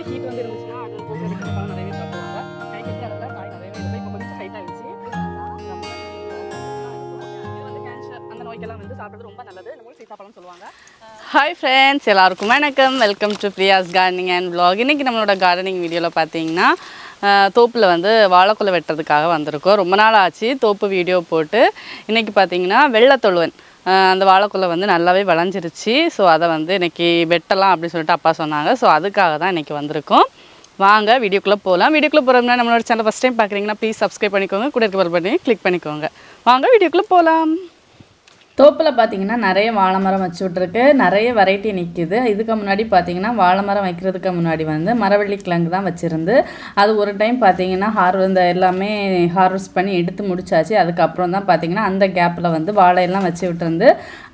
மாதிரி ஹீட் வந்து இருந்துச்சுன்னா அது கொஞ்சம் இருக்கிற பழம் நிறையவே சாப்பிடுவாங்க கை கட்டி அதில் காய் நிறையவே இருக்குது இப்போ கொஞ்சம் ஹைட் ஆகிடுச்சு அந்த நோய்க்கெல்லாம் வந்து சாப்பிட்றது ரொம்ப நல்லது. இந்த சீத்தாப்பழம் சொல்லுவாங்க. ஹாய் ஃப்ரெண்ட்ஸ் எல்லாருக்கும் வணக்கம். Welcome to Priya's gardening and vlog. இன்றைக்கி நம்மளோட கார்டனிங் வீடியோவில் பார்த்தீங்கன்னா தோப்பில் வந்து வாழைக்குலை வெட்டுறதுக்காக வந்திருக்கோம். ரொம்ப நாள் ஆச்சு. தோப்பு வீடியோ போட்டு இன்றைக்கி பார்த்தீங்கன்னா வெள்ளத்தொழுவன். அந்த வாழைக்குள்ள வந்து நல்லாவே விளைஞ்சிருச்சு. ஸோ அதை வந்து இன்னைக்கு வெட்டலாம் அப்படின்னு சொல்லிட்டு அப்பா சொன்னாங்க. ஸோ அதுக்காக தான் இன்னைக்கு வந்திருக்கோம். வாங்க வீடியோக்குள்ளே போகலாம். வீடியோக்குள்ளே போகிறோம்னா நம்மளோட சேனல் ஃபஸ்ட் டைம் பார்க்குறீங்கன்னா ப்ளீஸ் சப்ஸ்கிரைப் பண்ணிக்கோங்க. கூட இருக்க பல் பண்ணி கிளிக் பண்ணிக்கோங்க. வாங்க வீடியோக்குள்ளே போகலாம். தோப்பில் பார்த்தீங்கன்னா நிறைய வாழை மரம் வச்சு விட்ருக்கு நிறைய வெரைட்டி நிற்கிது இதுக்கு முன்னாடி பார்த்தீங்கன்னா வாழை மரம் வைக்கிறதுக்கு முன்னாடி வந்து மரவள்ளி கிழங்கு தான் வச்சுருந்து அது ஒரு டைம் பார்த்தீங்கன்னா ஹார் இந்த எல்லாமே ஹார்வெஸ்ட் பண்ணி எடுத்து முடிச்சாச்சு. அதுக்கப்புறம் தான் பார்த்தீங்கன்னா அந்த கேப்பில் வந்து வாழையெல்லாம் வச்சு விட்டுருந்து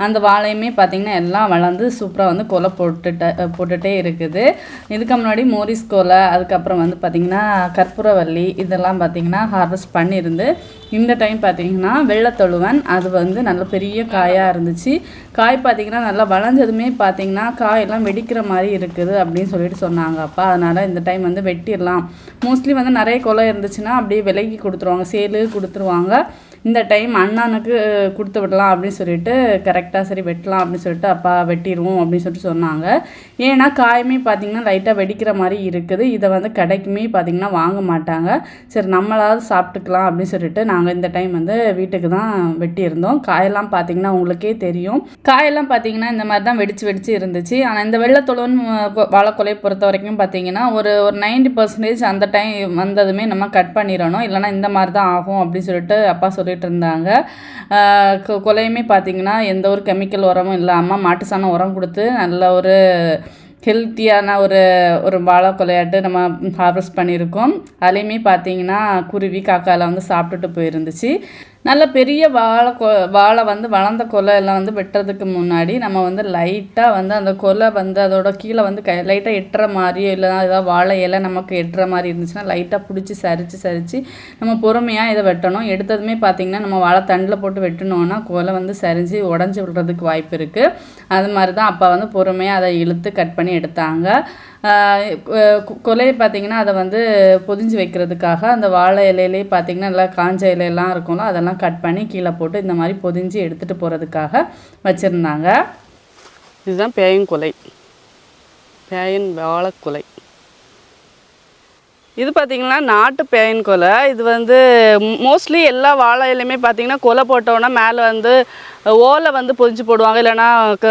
அந்த வாழையுமே பார்த்தீங்கன்னா எல்லாம் வளர்ந்து சூப்பராக வந்து கொலை போட்டுட்ட போட்டுகிட்டே இருக்குது. இதுக்கு முன்னாடி மோரிஸ் கொலை அதுக்கப்புறம் வந்து பார்த்தீங்கன்னா கற்பூரவல்லி இதெல்லாம் பார்த்தீங்கன்னா ஹார்வெஸ்ட் பண்ணியிருந்து இந்த டைம் பார்த்தீங்கன்னா வெள்ளத்தொழுவன் அது வந்து நல்ல பெரிய காயாக இருந்துச்சு. காய் பார்த்தீங்கன்னா நல்லா வளைஞ்சதுமே பார்த்தீங்கன்னா காயெல்லாம் வெடிக்கிற மாதிரி இருக்குது அப்படின்னு சொல்லிட்டு சொன்னாங்க அப்பா. அதனால் இந்த டைம் வந்து வெட்டிடலாம். மோஸ்ட்லி வந்து நிறைய கொலை இருந்துச்சுன்னா அப்படியே விலைக்கு கொடுத்துருவாங்க. சேலு கொடுத்துருவாங்க. இந்த டைம் அண்ணனுக்கு கொடுத்து விடலாம் அப்படின்னு சொல்லிட்டு கரெக்டாக சரி வெட்டலாம் அப்படின்னு சொல்லிட்டு அப்பா வெட்டிடுவோம் அப்படின்னு சொல்லிட்டு சொன்னாங்க. ஏன்னா காயமே பார்த்தீங்கன்னா லைட்டாக வெடிக்கிற மாதிரி இருக்குது. இதை வந்து கடைக்குமே பார்த்தீங்கன்னா வாங்க மாட்டாங்க. சரி நம்மளாவது சாப்பிட்டுக்கலாம் அப்படின்னு சொல்லிட்டு நாங்கள் இந்த டைம் வந்து வீட்டுக்கு தான் வெட்டியிருந்தோம். காயெல்லாம் பார்த்தீங்கன்னா உங்களுக்கே தெரியும். காயெல்லாம் பார்த்தீங்கன்னா இந்த மாதிரி தான் வெடிச்சு வெடிச்சு இருந்துச்சு. ஆனால் இந்த வெள்ளத்தொழுவன் வாழைக்கொலையை பொறுத்த வரைக்கும் பார்த்தீங்கன்னா ஒரு ஒரு நைன்டி பர்சன்டேஜ் அந்த டைம் வந்ததுமே நம்ம கட் பண்ணிடணும். இல்லைன்னா இந்த மாதிரி தான் ஆகும் அப்படின்னு சொல்லிட்டு அப்பா சொல்லி சொல்லிட்டு இருந்தாங்க கொ- கொலையுமே பார்த்திங்கன்னா எந்த ஒரு கெமிக்கல் உரமும் இல்லாமல் மாட்டு சாணம் உரம் கொடுத்து நல்ல ஒரு ஹெல்த்தியான ஒரு ஒரு வாழை கொலையாட்டு நம்ம ஹார்வெஸ்ட் பண்ணியிருக்கோம். அதுலேயுமே பார்த்தீங்கன்னா குருவி காக்காலாம் வந்து சாப்பிட்டுட்டு போயிருந்துச்சு. நல்ல பெரிய வாழை கொ வாழை வந்து வளர்ந்த கொலை எல்லாம் வந்து வெட்டுறதுக்கு முன்னாடி நம்ம வந்து லைட்டாக வந்து அந்த கொலை வந்து அதோட கீழே வந்து கை லைட்டாக எட்டுற மாதிரியோ இல்லைனா ஏதாவது வாழை இலை நமக்கு எட்டுற மாதிரி இருந்துச்சுன்னா லைட்டாக பிடிச்சி சரித்து சரிச்சு நம்ம பொறுமையாக இதை வெட்டணும். எடுத்ததுமே பார்த்திங்கன்னா நம்ம வாழை தண்டில் போட்டு வெட்டினோன்னா கொலை வந்து சரிஞ்சு உடஞ்சி விடுறதுக்கு வாய்ப்பு இருக்குது அது மாதிரி தான் அப்பா வந்து பொறுமையாக அதை இழுத்து கட் பண்ணி எடுத்தாங்க. கொலை கொலையை பார்த்தீங்கன்னா அதை வந்து பொதிஞ்சு வைக்கிறதுக்காக அந்த வாழை இலையிலே பார்த்தீங்கன்னா நல்லா காஞ்ச இலையெல்லாம் இருக்கும்ல அதெல்லாம் கட் பண்ணி கீழே போட்டு இந்த மாதிரி பொதிஞ்சு எடுத்துகிட்டு போகிறதுக்காக வச்சுருந்தாங்க. இதுதான் பேயின் கொலை. பேயின் வாழைக்குலை இது பார்த்தீங்கன்னா நாட்டு பேயின் கொலை. இது வந்து மோஸ்ட்லி எல்லா வாழையிலையுமே பார்த்தீங்கன்னா கொலை போட்டோன்னா மேலே வந்து ஓலை வந்து பொதிஞ்சு போடுவாங்க. இல்லைன்னா க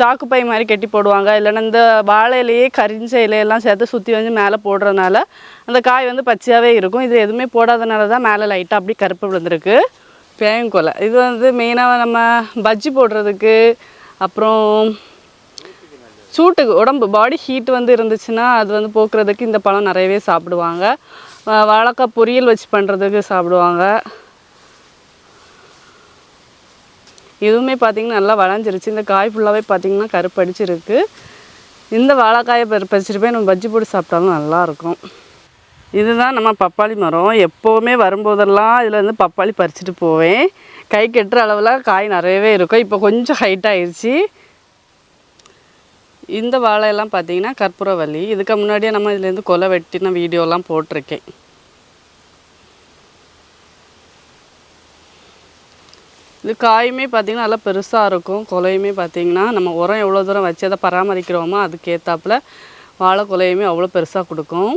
சாக்கு பை மாதிரி கட்டி போடுவாங்க. இல்லைன்னா இந்த வாழை இலையே கரிஞ்ச இலையெல்லாம் சேர்த்து சுற்றி வந்து மேலே போடுறதுனால அந்த காய் வந்து பச்சையாகவே இருக்கும். இது எதுவுமே போடாதனால தான் மேலே லைட்டாக அப்படி கருப்பு விழுந்திருக்கு. பேயங்கொலை இது வந்து மெயினாக நம்ம பஜ்ஜி போடுறதுக்கு அப்புறம் சூட்டுக்கு உடம்பு பாடி ஹீட் வந்து இருந்துச்சுன்னா அது வந்து போக்குறதுக்கு இந்த பழம் நிறையவே சாப்பிடுவாங்க. வாழைக்காய் பொரியல் வச்சு பண்ணுறதுக்கு சாப்பிடுவாங்க. இதுவுமே பார்த்திங்கன்னா நல்லா வளைஞ்சிருச்சு. இந்த காய் ஃபுல்லாகவே பார்த்திங்கன்னா கருப்படிச்சிருக்கு. இந்த வாழைக்காயை பறி பறிச்சிட்டு போய் நம்ம பஜ்ஜி போட்டு சாப்பிட்டாலும் நல்லாயிருக்கும். இதுதான் நம்ம பப்பாளி மரம். எப்போவுமே வரும்போதெல்லாம் இதில் இருந்து பப்பாளி பறிச்சுட்டு போவேன். கை கெட்டுற அளவில் காய் நிறையவே இருக்கும். இப்போ கொஞ்சம் ஹைட் ஆயிடுச்சு இந்த வாழையெல்லாம் பார்த்தீங்கன்னா கற்பூரவல்லி இதுக்கு முன்னாடியே நம்ம இதுலேருந்து கொலை வெட்டின வீடியோலாம் போட்டிருக்கேன். இது காயுமே பார்த்திங்கன்னா நல்லா பெருசாக இருக்கும். கொலையுமே பார்த்திங்கன்னா நம்ம உரம் எவ்வளோ தூரம் வச்சு அதை பராமரிக்கிறோமோ அதுக்கேற்றாப்புல வாழை கொலையுமே அவ்வளோ பெருசாக கொடுக்கும்.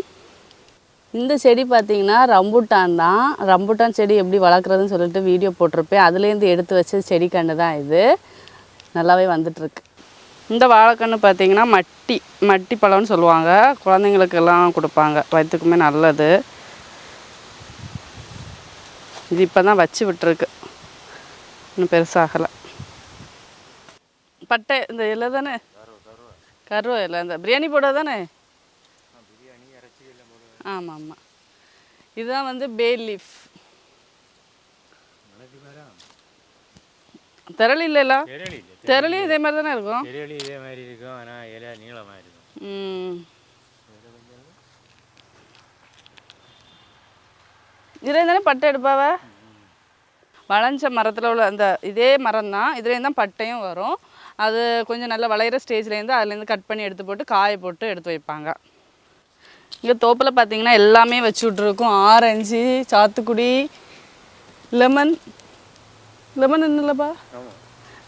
இந்த செடி பார்த்திங்கன்னா ரம்புட்டான் தான். ரம்புட்டான் செடி எப்படி வளர்க்குறதுன்னு சொல்லிட்டு வீடியோ போட்டிருப்பேன். அதுலேருந்து எடுத்து வச்ச செடி கண்டு தான் இது. நல்லாவே வந்துட்டுருக்கு. இந்த வாழைக்கன்று பார்த்தீங்கன்னா மட்டி மட்டி பழம்னு சொல்லுவாங்க. குழந்தைங்களுக்கெல்லாம் கொடுப்பாங்க. வயிற்றுக்குமே நல்லது. இது இப்போ தான் வச்சு விட்டுருக்கு. இன்னும் பெருசாகலை. பட்டை இந்த இலை தானே? கருவ இலை இந்த பிரியாணி போட தானே? ஆமாம் ஆமாம் இதுதான் வந்து பே லீஃப் திரளி இல்லைல்ல திரளி திரளி இதே மாதிரி தானே இருக்கும்? திரளி இதே மாதிரி இருக்கும் ஆனால் இலை நீளமாக இருக்கும். ம். இதுல தானே பட்டை எடுப்பாவ? வளைஞ்ச மரத்தில் உள்ள அந்த இதே மரம் தான். இதுலேருந்து தான் பட்டையும் வரும். அது கொஞ்சம் நல்லா வளையிற ஸ்டேஜ்லேருந்து அதுலேருந்து கட் பண்ணி எடுத்து போட்டு காய போட்டு எடுத்து வைப்பாங்க. இங்கே தோப்பில் பார்த்தீங்கன்னா எல்லாமே வச்சு விட்ருக்கோம் ஆரஞ்சு சாத்துக்குடி லெமன் லெமன் என்னலப்பா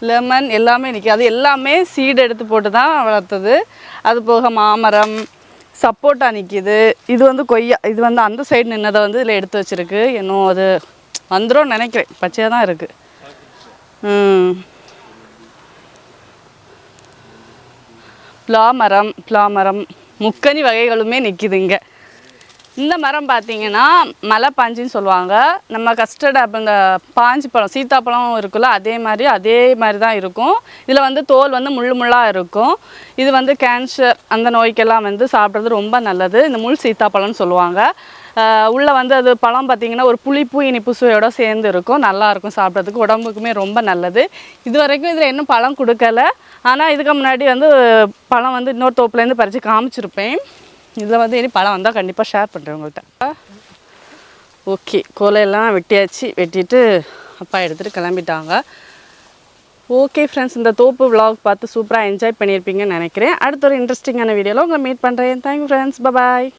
லெமன் எல்லாமே நிற்கி அது எல்லாமே சீடு எடுத்து போட்டு தான் வளர்த்தது. அது போக மாமரம் சப்போட்டா நிற்கிது இது வந்து கொய்யா இது வந்து அந்த சைடு நின்னதை வந்து இதில் எடுத்து வச்சிருக்கு. இன்னும் அது வந்துடும் நினைக்கிறேன். பச்சையாக தான் இருக்குது ம். பிளா மரம் பிளா மரம். முக்கனி வகைகளுமே நிற்கிது இங்கே. இந்த மரம் பார்த்தீங்கன்னா மலை பாஞ்சின்னு சொல்லுவாங்க. நம்ம கஸ்டர்ட் அப்போ இந்த பாஞ்சி பழம் சீத்தாப்பழம் இருக்குல்ல அதே மாதிரி அதே மாதிரி தான் இருக்கும். இதில் வந்து தோல் வந்து முள் முள்ளாக இருக்கும். இது வந்து கேன்சர் அந்த நோய்க்கெல்லாம் வந்து சாப்பிட்றது ரொம்ப நல்லது. இந்த முள் சீத்தாப்பழம்னு சொல்லுவாங்க. உள்ளே வந்து அது பழம் பார்த்திங்கன்னா ஒரு புளிப்பு இனிப்பு சுவையோடு சேர்ந்து இருக்கும். நல்லாயிருக்கும் சாப்பிட்றதுக்கு. உடம்புக்குமே ரொம்ப நல்லது. இது வரைக்கும் இதில் இன்னும் பழம் கொடுக்கல. ஆனால் இதுக்கு முன்னாடி வந்து பழம் வந்து இன்னொரு தோப்புலேருந்து பறித்து காமிச்சிருப்பேன். இதில் வந்து இனி பழம் வந்தால் கண்டிப்பாக ஷேர் பண்ணுறேன் உங்கள்கிட்ட. ஓகே கோலையெல்லாம் வெட்டியாச்சு வெட்டிட்டு அப்பா எடுத்துகிட்டு கிளம்பிட்டாங்க. ஓகே ஃப்ரெண்ட்ஸ் இந்த தோப்பு விளாக் பார்த்து சூப்பராக என்ஜாய் பண்ணியிருப்பீங்கன்னு நினைக்கிறேன். அடுத்த ஒரு இன்ட்ரெஸ்டிங்கான வீடியோவில் உங்களை மீட் பண்ணுறேன் தேங்க்யூ ஃப்ரெண்ட்ஸ் பபாய்